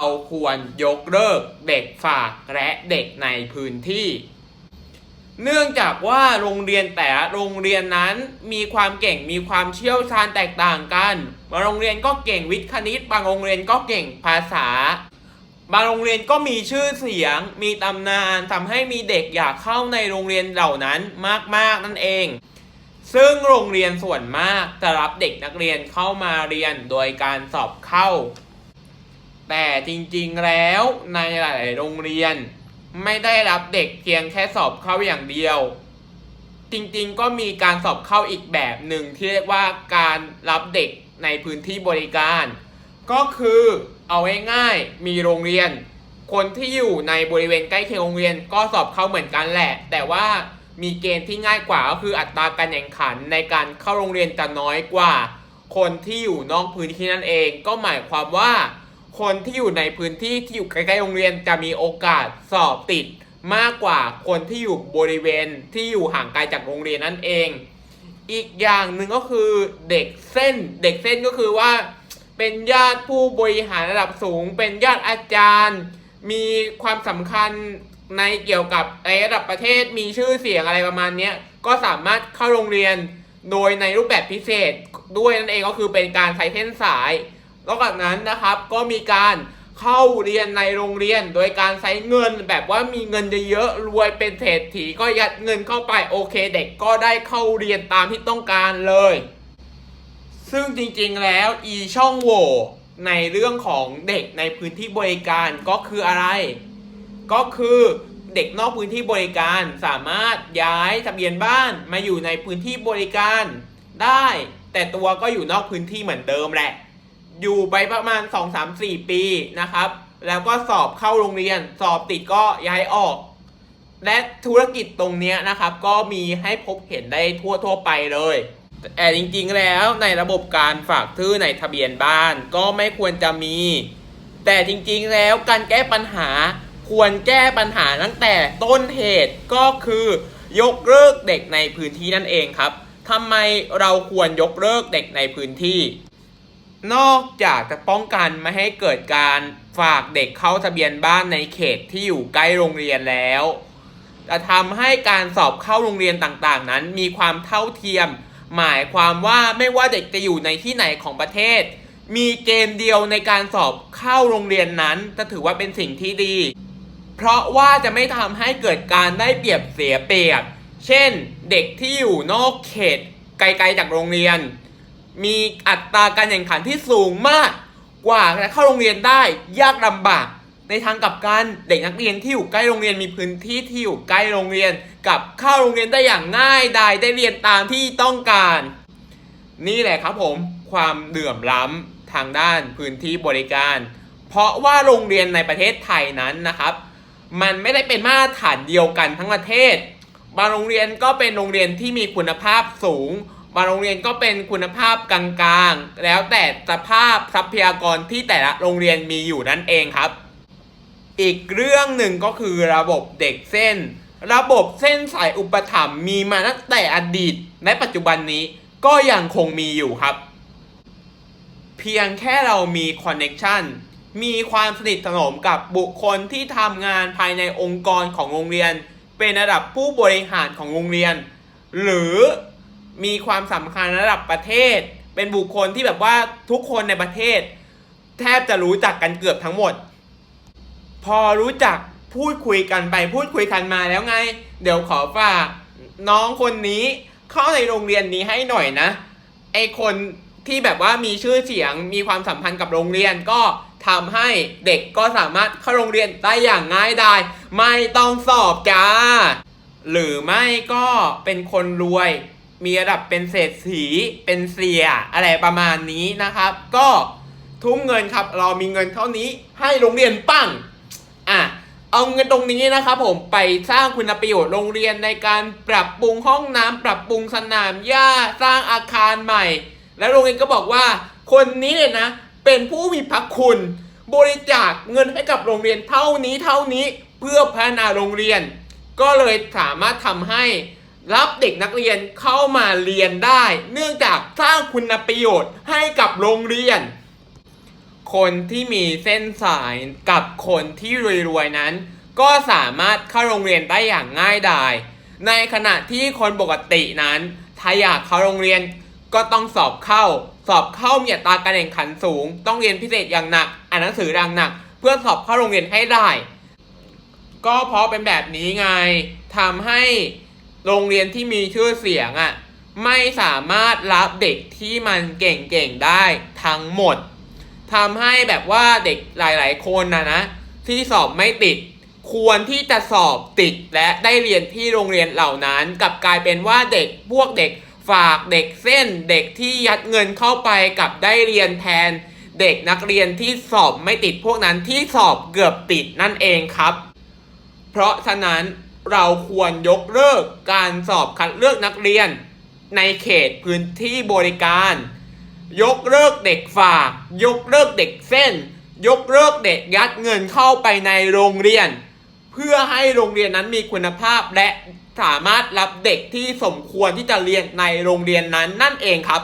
เราควรยกเลิกเด็กฝากและเด็กในพื้นที่ เนื่องจากว่าโรงเรียนแต่ละโรงเรียนนั้นมีความเก่งมีความเชี่ยวชาญแตกต่างกัน บางโรงเรียนก็เก่งวิทย์คณิต บางโรงเรียนก็เก่งภาษา บางโรงเรียนก็มีชื่อเสียง มีตำนานทำให้มีเด็กอยากเข้าในโรงเรียนเหล่านั้นมาก ๆ นั่นเองซึ่งโรงเรียนส่วนมากจะรับเด็กนักเรียนเข้ามาเรียนโดยการสอบเข้า แต่จริงๆแล้วในหลาย ๆ โรงเรียน ไม่ได้รับเด็กเพียงแค่สอบเข้าอย่างเดียว จริงๆก็มีการสอบเข้าอีกแบบหนึ่งที่เรียกว่าการรับเด็กในพื้นที่บริการ ก็คือเอาง่ายๆมีโรงเรียน คนที่อยู่ในบริเวณใกล้เคียงโรงเรียนก็สอบเข้าเหมือนกันแหละ แต่ว่ามีเกณฑ์ที่ง่ายกว่าก็คืออัตราการแข่งขันในการเข้าโรงเรียนจะน้อยกว่า คนที่อยู่นอกพื้นที่นั่นเอง ก็หมายความว่า คนที่อยู่ในพื้นที่ที่อยู่ใกล้ๆโรงเรียนจะมีโอกาสสอบติดมากกว่าคนที่อยู่บริเวณที่อยู่ห่างไกลจากโรงเรียนนั่นเอง อีกอย่างหนึ่งก็คือเด็กเส้น เด็กเส้นก็คือว่า เป็นญาติผู้บริหารระดับสูง เป็นญาติอาจารย์ มีความสำคัญในเกี่ยวกับในระดับประเทศมีชื่อเสียงอะไรประมาณนี้ก็สามารถเข้าโรงเรียนโดยในรูปแบบพิเศษด้วยนั่นเองก็คือเป็นการใช้เส้นสาย อกจากนั้นนะครับก็มีการเข้าเรียนในโรงเรียน โดยการใช้เงินแบบว่ามีเงินเยอะๆรวยเป็นเศรษฐีก็ยัดเงินเข้าไปโอเค เด็กก็ได้เข้าเรียนตามที่ต้องการเลย ซึ่งจริงๆแล้วอีช่องโหว่ในเรื่องของเด็กในพื้นที่บริการก็คืออะไร ก็คือเด็กนอกพื้นที่บริการสามารถย้ายทะเบียนบ้านมาอยู่ในพื้นที่บริการได้ แต่ตัวก็อยู่นอกพื้นที่เหมือนเดิมแหละ อยู่ไปประมาณ 2-3-4 ปีนะครับ แล้วก็สอบเข้าโรงเรียน สอบติดก็ย้ายออก และธุรกิจตรงนี้นะครับ ก็มีให้พบเห็นได้ทั่วทั่วไปเลยแต่จริงๆแล้วในระบบการฝากชื่อในทะเบียนบ้านก็ไม่ควรจะมี แต่จริงๆแล้วการแก้ปัญหาควรแก้ปัญหาตั้งแต่ต้นเหตุก็คือยกเลิกเด็กในพื้นที่นั่นเองครับทำไมเราควรยกเลิกเด็กในพื้นที่ นอกจากจะป้องกันไม่ให้เกิดการฝากเด็กเข้าทะเบียนบ้านในเขตที่อยู่ใกล้โรงเรียนแล้ว จะทำให้การสอบเข้าโรงเรียนต่างๆ นั้นมีความเท่าเทียม หมายความว่าไม่ว่าเด็กจะอยู่ในที่ไหนของประเทศ มีเกณฑ์เดียวในการสอบเข้าโรงเรียนนั้นจะถือว่าเป็นสิ่งที่ดี เพราะว่าจะไม่ทำให้เกิดการได้เปรียบเสียเปรียบ เช่น เด็กที่อยู่นอกเขตไกลๆจากโรงเรียน มีอัตราการแข่งขันที่สูงมากกว่าจะเข้าโรงเรียนได้ยากลำบาก ในทางกลับกันเด็กนักเรียนที่อยู่ใกล้โรงเรียนมีพื้นที่ที่อยู่ใกล้โรงเรียนกับเข้าโรงเรียนได้อย่างง่ายดายได้เรียนตามที่ต้องการ นี่แหละครับผมความเดือมล้ำทางด้านพื้นที่บริการ เพราะว่าโรงเรียนในประเทศไทยนั้นนะครับ มันไม่ได้เป็นมาตรฐานเดียวกันทั้งประเทศ บางโรงเรียนก็เป็นโรงเรียนที่มีคุณภาพสูง บางโรงเรียนก็เป็นคุณภาพกลางๆ แล้วแต่สภาพทรัพยากรที่แต่ละโรงเรียนมีอยู่นั่นเองครับ อีกเรื่องหนึ่งก็คือระบบเด็กเส้น ระบบเส้นสายอุปถัมภ์มีมาตั้งแต่อดีตและปัจจุบันนี้ก็ยังคงมีอยู่ครับ เพียงแค่เรามีคอนเน็ชันมีความสนิทสนมกับบุคคลที่ทำงานภายในองค์กรของโรงเรียน เป็นระดับผู้บริหารของโรงเรียน หรือ มีความสำคัญระดับประเทศ เป็นบุคคลที่แบบว่าทุกคนในประเทศ แทบจะรู้จักกันเกือบทั้งหมด พอรู้จักพูดคุยกันไปพูดคุยกันมาแล้วไง เดี๋ยวขอฝากน้องคนนี้เข้าในโรงเรียนนี้ให้หน่อยนะไอคนที่แบบว่ามีชื่อเสียงมีความสัมพันธ์กับโรงเรียนก็ทำให้เด็กก็สามารถเข้าโรงเรียนได้อย่างง่ายดายไม่ต้องสอบจ้า หรือไม่ก็เป็นคนรวย มีระดับเป็นเศรษฐีเป็นเสียอะไรประมาณนี้นะครับ ก็ทุ่มเงินครับ เรามีเงินเท่านี้ให้โรงเรียนปั้งอะเอาเงินตรงนี้นะครับผมไปสร้างคุณประโยชน์โรงเรียนในการปรับปรุงห้องน้ำปรับปรุงสนามหญ้าสร้างอาคารใหม่ แล้วโรงเรียนก็บอกว่า คนนี้เนี่ยนะ เป็นผู้มีพระคุณ บริจาคเงินให้กับโรงเรียนเท่านี้เท่านี้เพื่อพัฒนาโรงเรียน ก็เลยสามารถทำให้ รับเด็กนักเรียนเข้ามาเรียนได้ เนื่องจากสร้างคุณประโยชน์ให้กับโรงเรียน คนที่มีเส้นสายกับคนที่รวยๆนั้น ก็สามารถเข้าโรงเรียนได้อย่างง่ายดาย ในขณะที่คนปกตินั้น ถ้าอยากเข้าโรงเรียนก็ต้องสอบเข้า สอบเข้ามีอัตราการแข่งขันสูง ต้องเรียนพิเศษอย่างหนัก อ่านหนังสืออย่างหนัก เพื่อสอบเข้าโรงเรียนให้ได้ ก็เพราะเป็นแบบนี้ไงทำให้ โรงเรียนที่มีชื่อเสียงอะไม่สามารถรับเด็กที่มันเก่งๆได้ทั้งหมดทำให้แบบว่าเด็กหลายๆคนนะนะที่สอบไม่ติด ควรที่จะสอบติดและได้เรียนที่โรงเรียนเหล่านั้นกลับกลายเป็นว่าเด็กพวกเด็กฝากเด็กเส้นเด็กที่ยัดเงินเข้าไปกับได้เรียนแทน เด็กนักเรียนที่สอบไม่ติดพวกนั้นที่สอบเกือบติดนั่นเองครับ เพราะฉะนั้น เราควรยกเลิกการสอบคัดเลือกนักเรียน ในเขตพื้นที่บริการ ยกเลิกเด็กฝาก ยกเลิกเด็กเส้น ยกเลิกเด็กยัดเงินเข้าไปในโรงเรียน เพื่อให้โรงเรียนนั้นมีคุณภาพและสามารถรับเด็กที่สมควรที่จะเรียนในโรงเรียนนั้นนั่นเองครับ